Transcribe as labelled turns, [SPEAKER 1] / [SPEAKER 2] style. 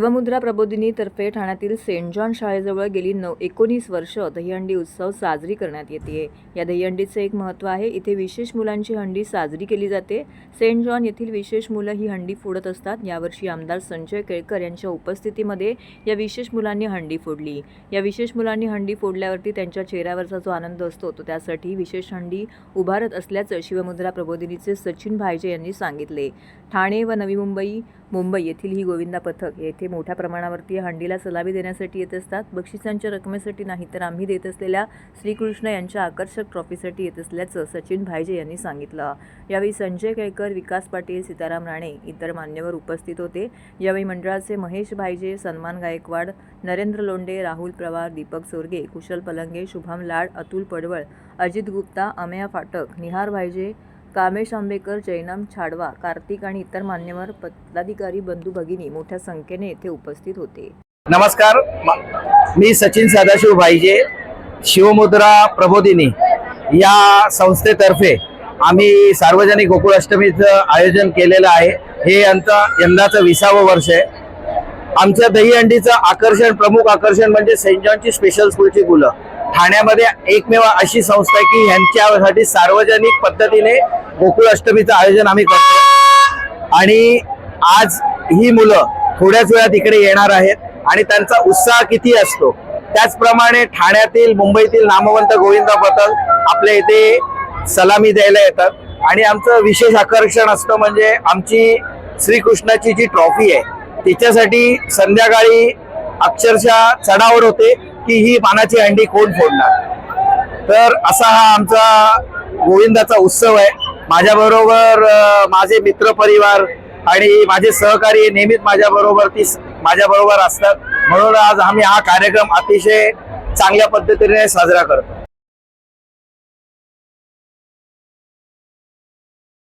[SPEAKER 1] शिवमुद्रा प्रबोधिनीतर्फे ठाण्यातील Saint John शाळेजवळ गेली नऊ एकोणीस वर्ष दहीहंडी उत्सव साजरी करण्यात येते या दहीहंडीचे एक महत्त्व आहे इथे विशेष मुलांची हंडी साजरी केली जाते. सेंट जॉन येथील विशेष मुलं ही हंडी फोडत असतात. यावर्षी आमदार संजय केळकर यांच्या उपस्थितीमध्ये या विशेष मुलांनी हंडी फोडली. या विशेष मुलांनी हंडी फोडल्यावरती त्यांच्या चेहऱ्यावरचा जो आनंद असतो तो त्यासाठी विशेष हंडी उभारत असल्याचं शिवमुद्रा प्रबोधिनीचे सचिन भायजे यांनी सांगितले. ठाणे व नवी मुंबई मुंबई येथील ही गोविंदा पथक येथे मोठ्या प्रमाणावरती हंडीला सलामी देण्यासाठी येत असतात. बक्षिसांच्या रकमेसाठी नाही तर आम्ही देत असलेल्या श्रीकृष्ण यांच्या आकर्षक ट्रॉफीसाठी येत असल्याचं सचिन भायजे यांनी सांगितलं. यावेळी संजय केळकर विकास पाटील सीताराम राणे इतर मान्यवर उपस्थित होते. यावेळी मंडळाचे महेश भायजे सन्मान गायकवाड नरेंद्र लोंडे राहुल पवार दीपक सोरगे कुशल पलंगे शुभम लाड अतुल पडवळ अजित गुप्ता अमेया फाटक निहार भायजे कामेश आंबेकर जैनम छाडवा कार्तिक आणि इतर मान्यवर पदाधिकारी बंधू भगिनी मोठ्या संख्येने येथे उपस्थित होते.
[SPEAKER 2] नमस्कार. मी सचिन सदाशिव भाईजे शिवमुद्रा प्रबोधिनी. या संस्थेतर्फे आम्ही सार्वजनिक गोकुळाष्टमीचं आयोजन केलेलं आहे. हे यांचं यंदाचं विसावं वर्ष आहे. आमच्या दहीहंडीचं आकर्षण प्रमुख आकर्षण म्हणजे सेंट जॉनची स्पेशल स्कूलची मुलं ठाण्यामध्ये एकमेव अशी संस्था आहे की ह्यांच्यासाठी सार्वजनिक पद्धतीने गोकुळ अष्टमीचं आयोजन आम्ही करतो. आणि आज ही मुलं थोड्याच वेळात इकडे येणार आहेत आणि त्यांचा उत्साह किती असतो. त्याचप्रमाणे ठाण्यातील मुंबईतील नामवंत गोविंदा पथक आपल्या इथे सलामी द्यायला येतात. आणि आमचं विशेष आकर्षण असतं म्हणजे आमची श्रीकृष्णाची जी ट्रॉफी आहे तिच्यासाठी संध्याकाळी अक्षरशः चढावर होते की ही पानाची हंडी कोण फोडणार. तर असा हा आमचा गोविंदाचा उत्सव आहे. माझ्याबरोबर माझे मित्र परिवार आणि माझे सहकारी नेहमीच माझ्याबरोबर ती माझ्याबरोबर असतात. म्हणून आज आम्ही हा कार्यक्रम अतिशय चांगल्या पद्धतीने साजरा करतो.